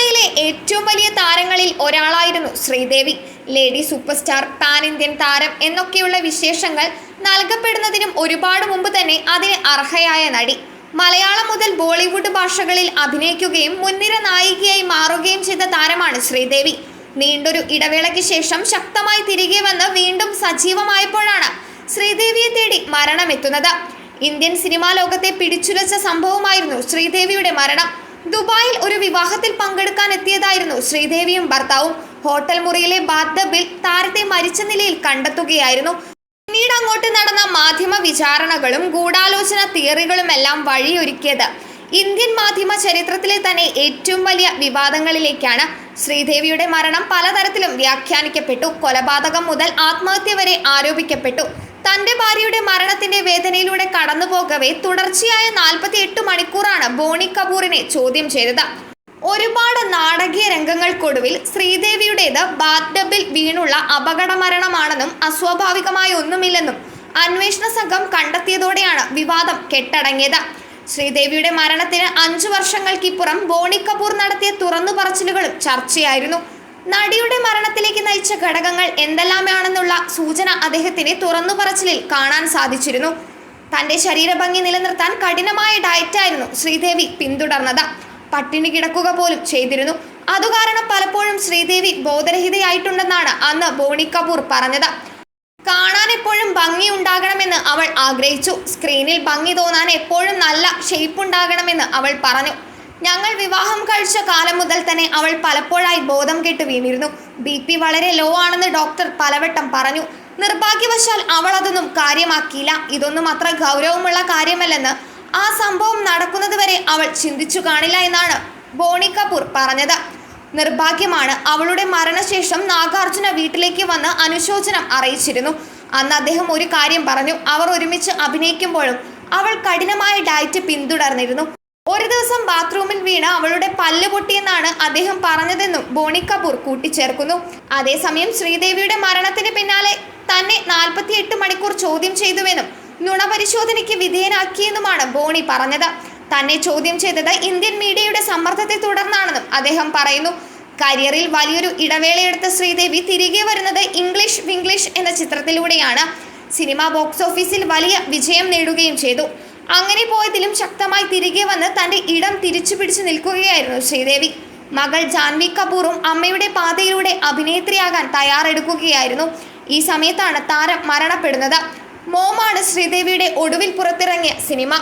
സിനിമയിലെ ഏറ്റവും വലിയ താരങ്ങളിൽ ഒരാളായിരുന്നു Sridevi. Lady super star pan Indian താരം എന്നൊക്കെയുള്ള വിശേഷങ്ങൾ നൽകപ്പെടുന്നതിനും ഒരുപാട് മുമ്പ് തന്നെ അതിന് അർഹയായ നടി. മലയാളം മുതൽ ബോളിവുഡ് ഭാഷകളിൽ അഭിനയിക്കുകയും മുൻനിര നായികയായി മാറുകയും ചെയ്ത താരമാണ് ശ്രീദേവി. നീണ്ടൊരു ഇടവേളയ്ക്ക് ശേഷം ശക്തമായി തിരികെ വന്ന് വീണ്ടും സജീവമായപ്പോഴാണ് ശ്രീദേവിയെ തേടി മരണമെത്തുന്നത്. ഇന്ത്യൻ സിനിമാ ലോകത്തെ പിടിച്ചുലച്ച സംഭവമായിരുന്നു ശ്രീദേവിയുടെ മരണം. ദുബായിൽ ഒരു വിവാഹത്തിൽ പങ്കെടുക്കാൻ എത്തിയതായിരുന്നു ശ്രീദേവിയും ഭർത്താവും. ഹോട്ടൽ മുറിയിലെ ബാത്തബിൽ താരത്തെ മരിച്ച നിലയിൽ കണ്ടെത്തുകയായിരുന്നു. പിന്നീട് അങ്ങോട്ട് നടന്ന മാധ്യമ വിചാരണകളും ഗൂഢാലോചന തിയറികളുമെല്ലാം വഴിയൊരുക്കിയത്. ഇന്ത്യൻ മാധ്യമ ചരിത്രത്തിലെ തന്നെ ഏറ്റവും വലിയ വിവാദങ്ങളിലേക്കാണ് ശ്രീദേവിയുടെ മരണം പലതരത്തിലും വ്യാഖ്യാനിക്കപ്പെട്ടു. കൊലപാതകം മുതൽ ആത്മഹത്യ വരെ ആരോപിക്കപ്പെട്ടു. തന്റെ ഭാര്യയുടെ മരണത്തിന്റെ വേദനയിലൂടെ കടന്നുപോകവേ തുടർച്ചയായ നാൽപ്പത്തി എട്ട് മണിക്കൂറാണ് ബോണി കപൂറിനെ ചോദ്യം ചെയ്തത്. ഒരുപാട് നാടകീയ രംഗങ്ങൾക്കൊടുവിൽ ശ്രീദേവിയുടേത് ബാത്ടബിൽ വീണുള്ള അപകട മരണമാണെന്നും അസ്വാഭാവികമായ ഒന്നുമില്ലെന്നും അന്വേഷണ സംഘം കണ്ടെത്തിയതോടെയാണ് വിവാദം കെട്ടടങ്ങിയത്. ശ്രീദേവിയുടെ മരണത്തിന് അഞ്ചു വർഷങ്ങൾക്കിപ്പുറം ബോണി കപൂർ നടത്തിയ തുറന്നു പറച്ചിലുകളും ചർച്ചയായിരുന്നു. നടിയുടെ മരണത്തിലേക്ക് നയിച്ച ഘടകങ്ങൾ എന്തെല്ലാമാണെന്നുള്ള സൂചന അദ്ദേഹത്തിന് തുറന്നു പറച്ചിലിൽ കാണാൻ സാധിച്ചിരുന്നു. തന്റെ ശരീരഭംഗി നിലനിർത്താൻ കഠിനമായ ഡയറ്റായിരുന്നു ശ്രീദേവി പിന്തുടർന്നത്. പട്ടിണി കിടക്കുക പോലും ചെയ്തിരുന്നു. അതുകാരണം പലപ്പോഴും ശ്രീദേവി ബോധരഹിതയായിട്ടുണ്ടെന്നാണ് അന്ന് ബോണി കപൂർ പറഞ്ഞത്. കാണാൻ എപ്പോഴും ഭംഗി ഉണ്ടാകണമെന്ന് അവൾ ആഗ്രഹിച്ചു. സ്ക്രീനിൽ ഭംഗി തോന്നാൻ എപ്പോഴും നല്ല ഷേപ്പ് ഉണ്ടാകണമെന്ന് അവൾ പറഞ്ഞു. ഞങ്ങൾ വിവാഹം കഴിച്ച കാലം മുതൽ തന്നെ അവൾ പലപ്പോഴായി ബോധം കെട്ട് വീണിരുന്നു. ബി പി വളരെ ലോ ആണെന്ന് ഡോക്ടർ പലവട്ടം പറഞ്ഞു. നിർഭാഗ്യവശാൽ അവൾ അതൊന്നും കാര്യമാക്കിയില്ല. ഇതൊന്നും അത്ര ഗൗരവമുള്ള കാര്യമല്ലെന്ന് ആ സംഭവം നടക്കുന്നത് വരെ അവൾ ചിന്തിച്ചു കാണില്ല എന്നാണ് ബോണി കപൂർ പറഞ്ഞത്. നിർഭാഗ്യമാണ് അവളുടെ മരണശേഷം നാഗാർജുന വീട്ടിലേക്ക് വന്ന് അനുശോചനം അറിയിച്ചിരുന്നു. അന്ന് അദ്ദേഹം ഒരു കാര്യം പറഞ്ഞു. അവർ ഒരുമിച്ച് അഭിനയിക്കുമ്പോഴും അവൾ കഠിനമായ ഡയറ്റ് പിന്തുടർന്നിരുന്നു. ഒരു ദിവസം ബാത്റൂമിൽ വീണ അവളുടെ പല്ല് പൊട്ടിയെന്നാണ് അദ്ദേഹം പറഞ്ഞതെന്നും ബോണി കപൂർ കൂട്ടിച്ചേർക്കുന്നു. അതേസമയം ശ്രീദേവിയുടെ മരണത്തിന് പിന്നാലെ തന്നെ നാൽപ്പത്തിയെട്ട് മണിക്കൂർ ചോദ്യം ചെയ്തുവെന്നും നുണ പരിശോധനയ്ക്ക് വിധേയനാക്കിയെന്നുമാണ് ബോണി പറഞ്ഞത്. തന്നെ ചോദ്യം ചെയ്തത് ഇന്ത്യൻ മീഡിയയുടെ സമ്മർദ്ദത്തെ തുടർന്നാണെന്നും അദ്ദേഹം പറയുന്നു. കരിയറിൽ വലിയൊരു ഇടവേളയെടുത്ത ശ്രീദേവി തിരികെ വരുന്നത് ഇംഗ്ലീഷ് വിംഗ്ലീഷ് എന്ന ചിത്രത്തിലൂടെയാണ്. സിനിമ ബോക്സ് ഓഫീസിൽ വലിയ വിജയം നേടുകയും ചെയ്തു. അങ്ങനെ പോയതിലും ശക്തമായി തിരികെ വന്ന് തന്റെ ഇടം തിരിച്ചു പിടിച്ചു നിൽക്കുകയായിരുന്നു ശ്രീദേവി. മകൾ ജാൻവി കപൂറും അമ്മയുടെ പാതയിലൂടെ അഭിനേത്രിയാകാൻ തയ്യാറെടുക്കുകയായിരുന്നു. ഈ സമയത്താണ് താരം മരണപ്പെടുന്നത്. മോമാണ് ശ്രീദേവിയുടെ ഒടുവിൽ പുറത്തിറങ്ങിയ സിനിമ.